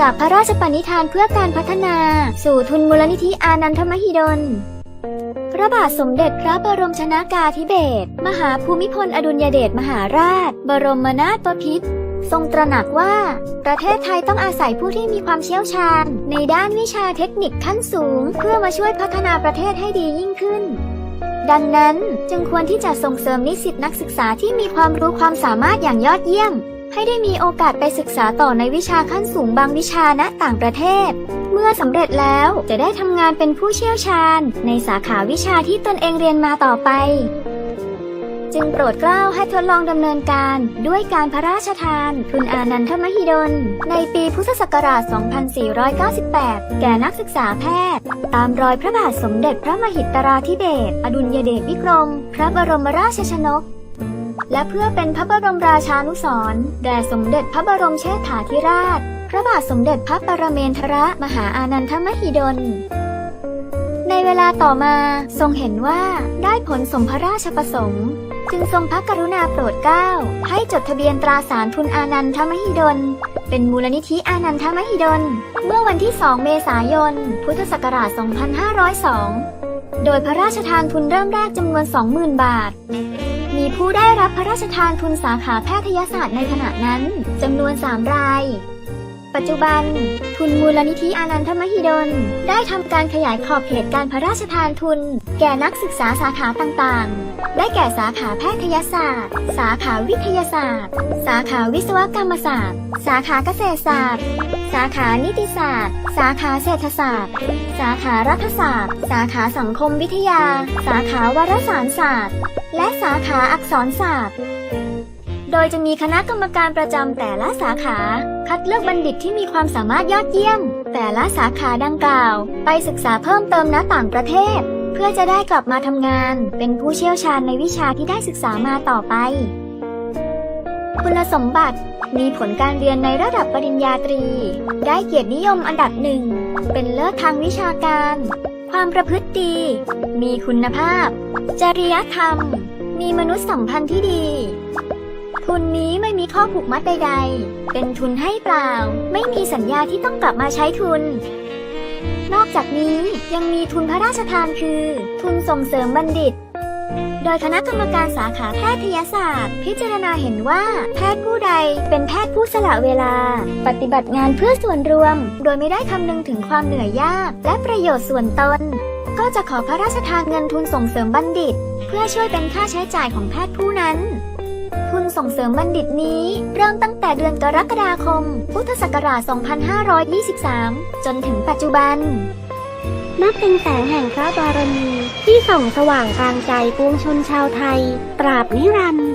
จากพระราชปณิธานเพื่อการพัฒนา สู่ทุนมูลนิธิอานันทมหิดล พระบาทสมเด็จพระบรมชนากาธิเบศรมหาภูมิพลอดุลยเดชมหาราช บรมนาถบพิตรทรงตระหนักว่า ประเทศไทยต้องอาศัยผู้ที่มีความเชี่ยวชาญ ในด้านวิชาเทคนิคขั้นสูง เพื่อมาช่วยพัฒนาประเทศให้ดียิ่งขึ้น ดังนั้นจึงควรที่จะส่งเสริมนิสิตนักศึกษาที่มีความรู้ความสามารถอย่างยอดเยี่ยม ให้ได้มีโอกาสไปศึกษาต่อในวิชาขั้นสูงบางวิชาณต่างประเทศ เมื่อสำเร็จแล้วจะได้ทำงานเป็นผู้เชี่ยวชาญ ในสาขาวิชาที่ตนเองเรียนมาต่อไป จึงโปรดเกล้าให้ทดลองดำเนินการด้วยการพระราชทานทุนอานันทมหิดล ในปีพุทธศักราช 2498 แก่นักศึกษาแพทย์ ตามรอยพระบาทสมเด็จพระมหิตราธิเบศอดุลยเดชวิกรม พระบรมราชชนก และเพื่อเป็นพระบรมราชานุสรณ์แด่สมเด็จพระบรมเชษฐาธิราช พระบาทสมเด็จพระปรเมนทรมหาอานันทมหิดล ในเวลาต่อมาทรงเห็นว่าได้ผลสมพระราชประสงค์จึงทรงพระกรุณาโปรดเกล้าให้จดทะเบียนตราสารทุนอานันทมหิดล เป็นมูลนิธิอานันทมหิดล เมื่อวันที่ 2 เมษายน พุทธศักราช 2502 โดยพระราชทานทุนเริ่มแรกจำนวน 20,000 บาท มีผู้ได้รับพระราชทานทุนสาขาแพทยศาสตร์ในขณะนั้นจำนวน 3 ราย ปัจจุบัน ทุนมูลนิธิอานันทมหิดล ได้ทำการขยายขอบเขตการพระราชทานทุน แก่นักศึกษาสาขาต่างๆ ได้แก่สาขาแพทยศาสตร์ สาขาวิทยาศาสตร์ สาขาวิศวกรรมศาสตร์ สาขาเกษตรศาสตร์ สาขานิติศาสตร์ สาขาเศรษฐศาสตร์ สาขารัฐศาสตร์ สาขาสังคมวิทยา สาขาวารสารศาสตร์ และสาขาอักษรศาสตร์โดยจะมีคณะกรรมการประจำแต่ละสาขา คัดเลือกบัณฑิตที่มีความสามารถยอดเยี่ยม แต่ละสาขาดังกล่าว ไปศึกษาเพิ่มเติมณต่างประเทศ เพื่อจะได้กลับมาทำงาน เป็นผู้เชี่ยวชาญในวิชาที่ได้ศึกษามาต่อไป คุณสมบัติ มีผลการเรียนในระดับปริญญาตรี ได้เกียรตินิยมอันดับหนึ่ง เป็นเลิศทางวิชาการ ความประพฤติดี มีคุณภาพ จริยธรรม มีมนุษยสัมพันธ์ที่ดี ทุนนี้ไม่มีข้อผูกมัดใด ๆ เป็นทุนให้เปล่า ไม่มีสัญญาที่ต้องกลับมาใช้ทุน นอกจากนี้ยังมีทุนพระราชทานคือ ทุนส่งเสริมบัณฑิต โดยคณะกรรมการสาขาแพทยศาสตร์ พิจารณาเห็นว่า แพทย์ผู้ใดเป็นแพทย์ผู้สละเวลา ปฏิบัติงานเพื่อส่วนรวม โดยไม่ได้คำนึงถึงความเหนื่อยยาก และประโยชน์ส่วนตน ก็จะขอพระราชทานเงินทุนส่งเสริมบัณฑิต เพื่อช่วยเป็นค่าใช้จ่ายของแพทย์ผู้นั้น ทุนส่งเสริมบัณฑิตนี้ เริ่มตั้งแต่เดือนกรกฎาคม พุทธศักราช 2523 จนถึงปัจจุบัน นับเป็นแสงแห่งพระบารมี ที่ส่องสว่างกลางใจปวงชนชาวไทย ตราบนิรันดร์